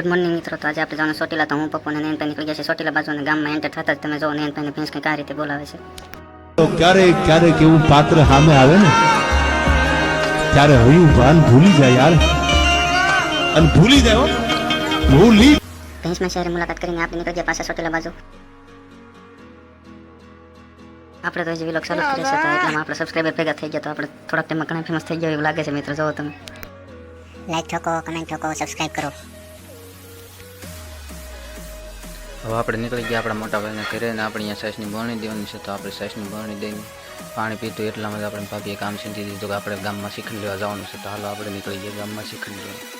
Good morning મિત્રો તો આજે આપણે જવાનું ચોટીલા તો હું પપ્પુ અને નયનભાઈ નીકળી ગયા છે ચોટીલા બાજુ અને ગામમાં એન્ટર થતા જ તમે જો નયનભાઈને ભેંસ કંઈક આ રીતે બોલાવે છે. તો ક્યારેક ક્યારેક એવું પાત્ર સામે આવે ને? ત્યારે હયું ભાન ભૂલી જાય યાર. અને ભૂલી જાય હો. ભૂલી ભેંસમાં શહેરે મુલાકાત કરીને આપણે નીકળી ગયા પાછા ચોટીલા બાજુ. આપણે તો હજી વિલોક ચાલુ જ કરી છે તો એટલામાં આપણે સબસ્ક્રાઈબર ભેગા થઈ ગયા તો આપણે થોડાક ટાઈમમાં ઘણા ફેમસ થઈ ગયા એવું લાગે છે મિત્રો જોવો તમે. લાઈક ઠોકો કમેન્ટ ઠોકો સબસ્ક્રાઈબ કરો. હવે આપણે નીકળી ગયા આપણા મોટા ભાઈને ઘરે ને આપણે અહીંયા સાસની બરણી દેવાની છે, તો આપણે સાસની બરણી દઈને પાણી પીતું એટલામાં જ આપણે ભાભીએ કામ સીધી દીધું કે આપણે ગામમાં શીખડી લેવા જવાનું છે. તો હાલો, આપણે નીકળી ગયા ગામમાં શીખડી લેવા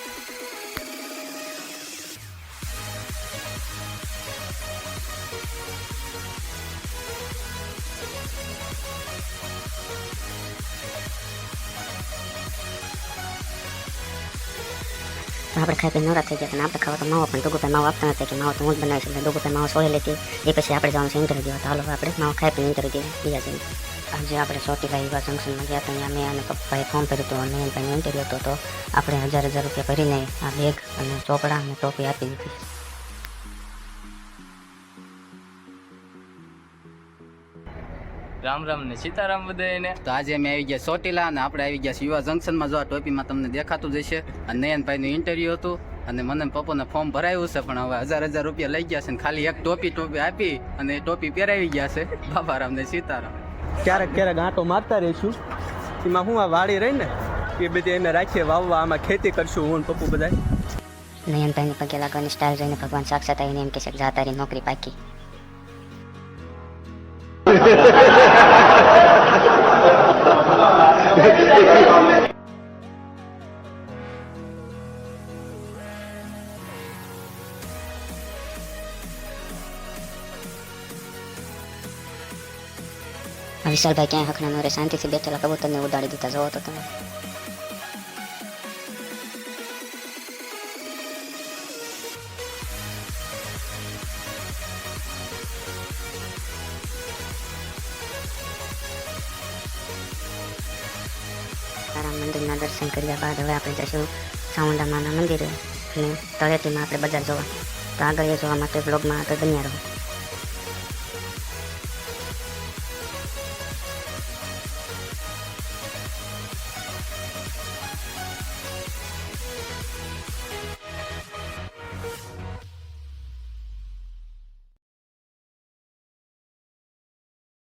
તો આપણે ખાઈ પી નવરા થઈ ગયા અને આપણે ખાવા તો માવો પણ ડોગુભાઈ માવો આપતા નથી કે માવો તો હું જ બનાવીશ એટલે ડોગુભાઈ માવો સોળે લેતી. એ પછી આપણે જવાનું છે ઇન્ટરવ્યૂ દેવા તો હાલો આપણે માવો ખાઈ પીને ઇન્ટરવ્યૂ બીજા જઈને આજે આપણે ચોટીલા યુવા જંકશનમાં ગયા હતા. અહીંયા મેં અને પપ્પાએ ફોર્મ ભર્યું હતું અને નયનભાઈનો ઇન્ટરવ્યૂ હતો તો આપણે હજાર હજાર રૂપિયા ભરીને આ બેગ અને ચોપડા અને ટોપી આપી દીધી. રામ રામ ને સીતારામ બધાને તો આજે અમે આવી ગયા ચોટીલા અને આપણે આવી ગયા યુવા જંક્શનમાં. જો આ ટોપીમાં તમને દેખાતું જ હશે. અને નયનભાઈનું ઇન્ટરવ્યુ હતું અને મને પપ્પાને ફોર્મ ભરાયું છે પણ હવે હજાર હજાર રૂપિયા લઈ ગયા છે અને ખાલી એક ટોપી ટોપી આપી અને એ ટોપી પહેરાવી ગયા છે. બાબારામ ને સીતારામ. ક્યારેક ક્યારેક આંટો મારતા રહીશું. એમાં હું આ વાડી રહી ને એ બધી એને રાખીએ વાવવા આમાં ખેતી કરશું હું પપ્પુ બધા નયનભાઈની પગે લાગવાની સ્ટાઇલ જોઈને ભગવાન સાક્ષાત આવીને એમ કે છે કે જા તારી નોકરી પાકી. આ વિશાલભાઈ ક્યાંય હખણા ન રહે શાંતિથી બેઠેલા કબૂતરને ઉડાડી દીધા જોવો તો તમે તારા મંદિરના દર્શન કર્યા બાદ હવે આપણે જશું ચામુંડા માના મંદિરે અને તળેટીમાં આપણે બજાર જોવા તો આગળ એ જોવા માટે બ્લોગમાં આગળ બન્યા રહો